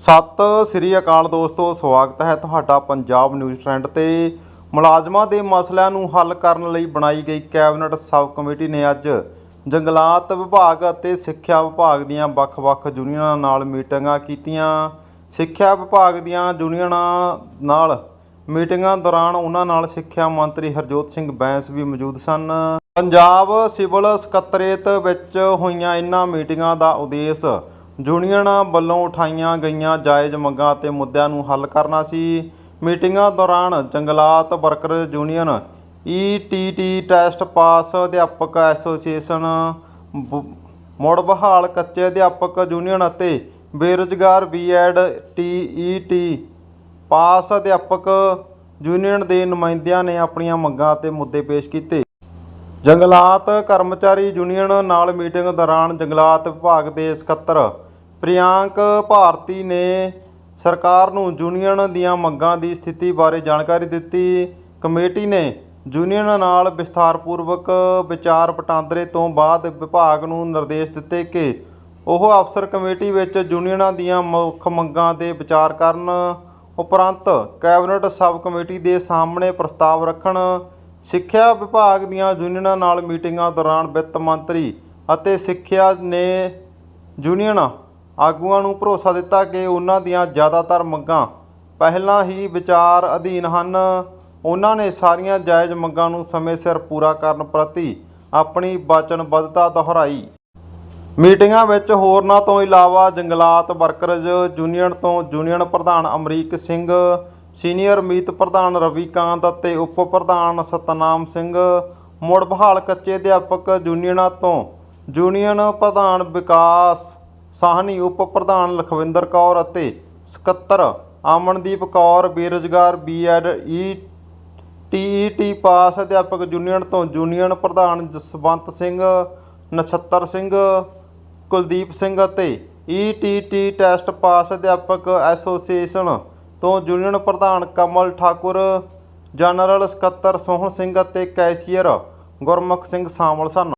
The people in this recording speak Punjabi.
ਸਤਿ ਸ੍ਰੀ ਅਕਾਲ ਦੋਸਤੋ, ਸਵਾਗਤ ਹੈ ਤੁਹਾਡਾ ਪੰਜਾਬ ਨਿਊਜ਼ ਟ੍ਰੈਂਡ ਤੇ। ਮੁਲਾਜ਼ਮਾਂ ਦੇ ਮਸਲਿਆਂ ਨੂੰ ਹੱਲ ਕਰਨ ਲਈ ਬਣਾਈ ਗਈ ਕੈਬਨਿਟ ਸਬ ਕਮੇਟੀ ਨੇ ਅੱਜ ਜੰਗਲਾਤ ਵਿਭਾਗ ਅਤੇ ਸਿੱਖਿਆ ਵਿਭਾਗ ਦੀਆਂ ਵੱਖ-ਵੱਖ ਯੂਨੀਅਨਾਂ ਨਾਲ ਮੀਟਿੰਗਾਂ ਕੀਤੀਆਂ। ਸਿੱਖਿਆ ਵਿਭਾਗ ਦੀਆਂ ਯੂਨੀਅਨਾਂ ਨਾਲ ਮੀਟਿੰਗਾਂ ਦੌਰਾਨ ਉਹਨਾਂ ਨਾਲ ਸਿੱਖਿਆ ਮੰਤਰੀ ਹਰਜੋਤ ਸਿੰਘ ਬੈਂਸ ਵੀ ਮੌਜੂਦ ਸਨ। ਪੰਜਾਬ ਸਿਵਲ ਸਕੱਤਰੇਤ ਵਿੱਚ ਹੋਈਆਂ ਇਹਨਾਂ ਮੀਟਿੰਗਾਂ ਦਾ ਉਦੇਸ਼ ਯੂਨੀਅਨ ਵੱਲੋਂ ਉਠਾਈਆਂ ਗਈਆਂ ਜਾਇਜ਼ ਮੰਗਾਂ ਅਤੇ ਮੁੱਦਿਆਂ ਨੂੰ ਹੱਲ ਕਰਨਾ ਸੀ। ਮੀਟਿੰਗਾਂ ਦੌਰਾਨ ਜੰਗਲਾਤ worker union ETT test pass ਅਧਿਆਪਕ ਐਸੋਸੀਏਸ਼ਨ, ਬ- ਮੁੜ ਬਹਾਲ ਕੱਚੇ ਅਧਿਆਪਕ ਯੂਨੀਅਨ ਅਤੇ ਬੇਰੁਜ਼ਗਾਰ ਬੀਐਡ ਟੀਈਟੀ ਪਾਸ ਅਧਿਆਪਕ ਯੂਨੀਅਨ ਦੇ ਨੁਮਾਇੰਦਿਆਂ ਨੇ ਆਪਣੀਆਂ ਮੰਗਾਂ ਅਤੇ ਮੁੱਦੇ ਪੇਸ਼ ਕੀਤੇ। ਜੰਗਲਾਤ ਕਰਮਚਾਰੀ ਯੂਨੀਅਨ ਨਾਲ ਮੀਟਿੰਗ ਦੌਰਾਨ ਜੰਗਲਾਤ ਵਿਭਾਗ ਦੇ ਸਕੱਤਰ ਪ੍ਰਿਆੰਕ ਭਾਰਤੀ ਨੇ ਸਰਕਾਰ ਨੂੰ ਯੂਨੀਅਨ ਦੀਆਂ ਮੰਗਾਂ ਦੀ ਸਥਿਤੀ ਬਾਰੇ ਜਾਣਕਾਰੀ ਦਿੱਤੀ। ਕਮੇਟੀ ਨੇ ਯੂਨੀਅਨ ਨਾਲ ਵਿਸਥਾਰਪੂਰਵਕ ਵਿਚਾਰ ਵਟਾਂਦਰੇ ਤੋਂ ਬਾਅਦ ਵਿਭਾਗ ਨੂੰ ਨਿਰਦੇਸ਼ ਦਿੱਤੇ ਕਿ ਉਹ ਅਫਸਰ ਕਮੇਟੀ ਵਿੱਚ ਯੂਨੀਅਨਾਂ ਦੀਆਂ ਮੁੱਖ ਮੰਗਾਂ ਦੇ ਵਿਚਾਰ ਕਰਨ, ਉਪਰੰਤ ਕੈਬਨਿਟ ਸਬ ਕਮੇਟੀ ਦੇ ਸਾਹਮਣੇ ਪ੍ਰਸਤਾਵ ਰੱਖਣ, ਸਿੱਖਿਆ ਵਿਭਾਗ ਦੀਆਂ ਯੂਨੀਅਨਾਂ ਨਾਲ ਮੀਟਿੰਗਾਂ ਦੌਰਾਨ ਵਿੱਤ ਮੰਤਰੀ ਅਤੇ ਸਿੱਖਿਆ ਨੇ ਯੂਨੀਅਨ ਆਗੂਆਂ ਨੂੰ ਭਰੋਸਾ ਦਿੱਤਾ ਕਿ ਉਹਨਾਂ ਦੀਆਂ ਜ਼ਿਆਦਾਤਰ ਮੰਗਾਂ ਪਹਿਲਾਂ ਹੀ ਵਿਚਾਰ ਅਧੀਨ ਹਨ। ਉਹਨਾਂ ਨੇ ਸਾਰੀਆਂ ਜਾਇਜ਼ ਮੰਗਾਂ ਨੂੰ ਸਮੇਂ ਸਿਰ ਪੂਰਾ ਕਰਨ ਪ੍ਰਤੀ ਆਪਣੀ ਵਚਨਬੱਧਤਾ ਦੁਹਰਾਈ। ਮੀਟਿੰਗਾਂ ਵਿੱਚ ਹੋਰਨਾਂ ਤੋਂ ਇਲਾਵਾ ਜੰਗਲਾਤ ਵਰਕਰਜ਼, ਯੂਨੀਅਨ ਤੋਂ ਯੂਨੀਅਨ ਪ੍ਰਧਾਨ ਅਮਰੀਕ ਸਿੰਘ, ਸੀਨੀਅਰ ਮੀਤ ਪ੍ਰਧਾਨ ਰਵੀਕਾਂਤ ਅਤੇ ਉਪ ਪ੍ਰਧਾਨ ਸਤਨਾਮ ਸਿੰਘ, ਮੁੜ ਬਹਾਲ ਕੱਚੇ ਅਧਿਆਪਕ ਯੂਨੀਅਨਾਂ ਤੋਂ ਯੂਨੀਅਨ ਪ੍ਰਧਾਨ ਵਿਕਾਸ ਸਾਹਨੀ ਉਪ ਪ੍ਰਧਾਨ ਲਖਵਿੰਦਰ ਕੌਰ ਅਤੇ ਸਕੱਤਰ ਅਮਨਦੀਪ ਕੌਰ, ਬੇਰੁਜ਼ਗਾਰ ਬੀਐਡ ਈ ਟੀਈਟੀ ਪਾਸ ਅਧਿਆਪਕ ਯੂਨੀਅਨ ਤੋਂ ਯੂਨੀਅਨ ਪ੍ਰਧਾਨ ਜਸਵੰਤ ਸਿੰਘ, ਨਛੱਤਰ ਸਿੰਘ, ਕੁਲਦੀਪ ਸਿੰਘ ਅਤੇ ਈਟੀਟੀ ਟੈਸਟ ਪਾਸ ਅਧਿਆਪਕ ਐਸੋਸੀਏਸ਼ਨ ਤੋਂ ਯੂਨੀਅਨ ਪ੍ਰਧਾਨ ਕਮਲ ਠਾਕੁਰ, ਜਨਰਲ ਸਕੱਤਰ ਸੋਹਣ ਸਿੰਘ ਅਤੇ ਕੈਸ਼ੀਅਰ ਗੁਰਮੁਖ ਸਿੰਘ ਸ਼ਾਮਲ ਸਨ।